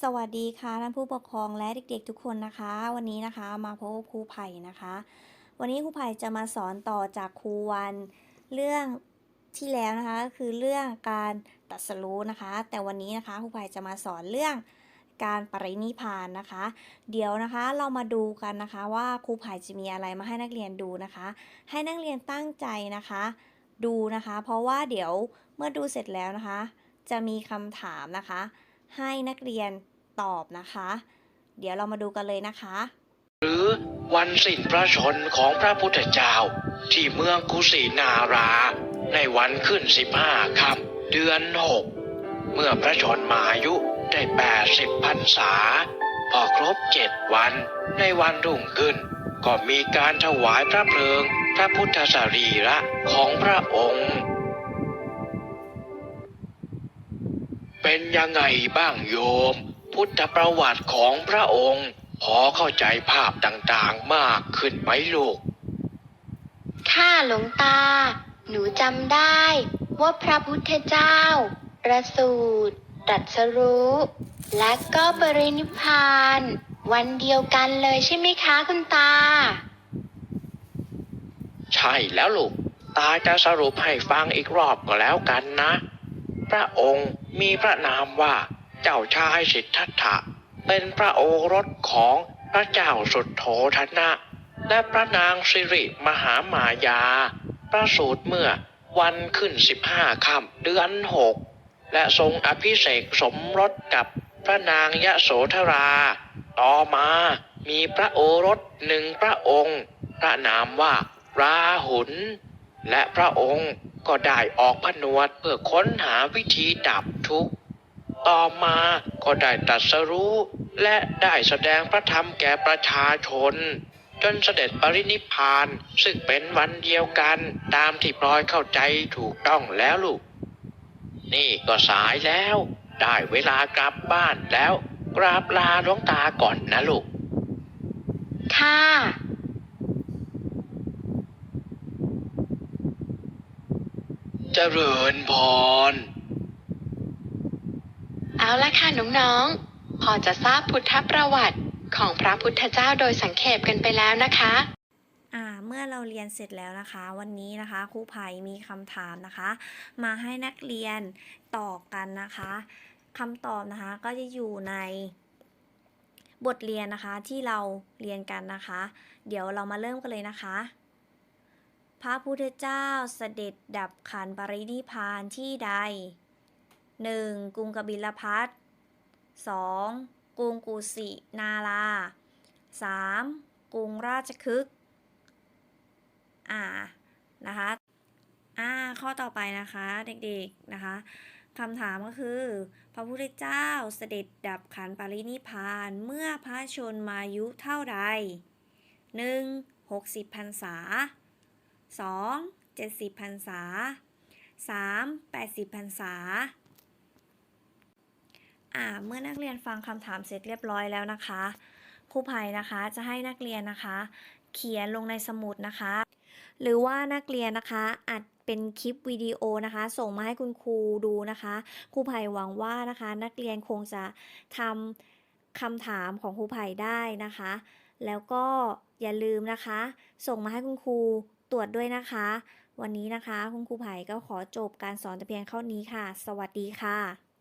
สวัสดีค่ะท่านผู้ปกครองและเด็กๆทุกคนนะคะ วันนี้นะคะมาพบครูไผ่นะคะ วันนี้ครูไผ่จะมาสอนต่อจากครูวันเรื่องที่แล้วนะคะก็คือเรื่องการตรัสรู้นะคะ แต่วันนี้นะคะครูไผ่จะมาสอนเรื่องการปรินิพพานนะคะ เดี๋ยวนะคะเรามาดูกันนะคะว่าครูไผ่จะมีอะไรมาให้นักเรียนดูนะคะ ให้นักเรียนตั้งใจนะคะ ดูนะคะ เพราะว่าเดี๋ยวเมื่อดูเสร็จแล้วนะคะ จะมีคำถามนะคะ ให้นักเรียนตอบนะคะ เดี๋ยวเรามาดูกันเลยนะคะ หรือวันสิ้นพระชนของพระพุทธเจ้า ที่เมืองกุสินารา ในวันขึ้นสิบห้าค่ำเดือนหกเมื่อพระชนมายุได้แปดสิบพรรษา พอครบเจ็ดวันในวันรุ่งขึ้น ก็มีการถวายพระเพลิง พระพุทธสรีระของพระองค์ เป็นยังไงบ้างโยม พุทธประวัติของพระองค์พอเข้าใจภาพต่างๆมากขึ้นไหมลูกค่ะหลวงตา หนูจำได้ว่าพระพุทธเจ้า ประสูติตรัสรู้ และก็ปรินิพพาน วันเดียวกันเลยใช่ไหมคะคุณตา ใช่แล้วลูก ตาจะสรุปให้ฟังอีกรอบก็แล้วกันนะ พระองค์มีพระนามว่าเจ้าชายสิทธัตถะ เป็นพระโอรสของพระเจ้าสุดโธธนะ และพระนางสิริมหามายา ประสูติเมื่อวันขึ้นสิบห้าค่ำเดือนหก และทรงอภิเษกสมรสกับพระนางยะโสธรา ต่อมามีพระโอรสหนึ่งพระองค์ พระนามว่าราหุลและพระองค์ ก็ได้ออกผนวดเพื่อค้นหาวิธีดับทุกข์ ต่อมาก็ได้ตรัสรู้ และได้แสดงพระธรรมแก่ประชาชน จนเสด็จปรินิพพานซึ่งเป็นวันเดียวกันตามที่พลอยเข้าใจถูกต้องแล้วลูก นี่ก็สายแล้ว ได้เวลากลับบ้านแล้ว กราบลาหลวงตาก่อนนะลูก ค่ะ เจ ริญพร เอาละค่ะน้องๆ พอจะทราบพุทธประวัติของพระพุทธเจ้าโดยสังเขปกันไปแล้วนะคะอ่าเมื่อเราเรียนเสร็จแล้วนะคะ วันนี้นะคะครูไผ่มีคำถามนะคะ มาให้นักเรียนตอบกันนะคะคำตอบนะคะก็จะอยู่ในบทเรียนนะคะที่เราเรียนกันนะคะ เดี๋ยวเรามาเริ่มกันเลยนะคะ พระพุทธเจ้าเสด็จดับขันปรินิพานที่ใด 1. กรุงกบิลพัท 2. กรุงกุสินารา 3. กรุงราชคฤห์อ่านะคะอ่าข้อต่อไปนะคะเด็กๆนะคะคำถามก็คือ พระพุทธเจ้าเสด็จดับขันปรินิพพานเมื่อพระชนมายุเท่าใด 1. 60พรรษา 2. 70พรรษา 3. 80พรรษาอ่าเมื่อนักเรียนฟังคำถามเสร็จเรียบร้อยแล้วนะคะครูไผ่นะคะจะให้นักเรียนนะคะ เขียนลงในสมุดนะคะ หรือว่านักเรียนนะคะอัดเป็นคลิปวิดีโอนะคะ ส่งมาให้คุณครูดูนะคะครูไผ่หวังว่านะคะ นักเรียนคงจะทำคำถามของครูไผ่ได้นะคะ แล้วก็อย่าลืมนะคะ ส่งมาให้คุณครูตรวจด้วยนะคะ วันนี้นะคะ คุณครูไผ่ก็ขอจบการสอนแต่เพียงเท่านี้ค่ะ สวัสดีค่ะ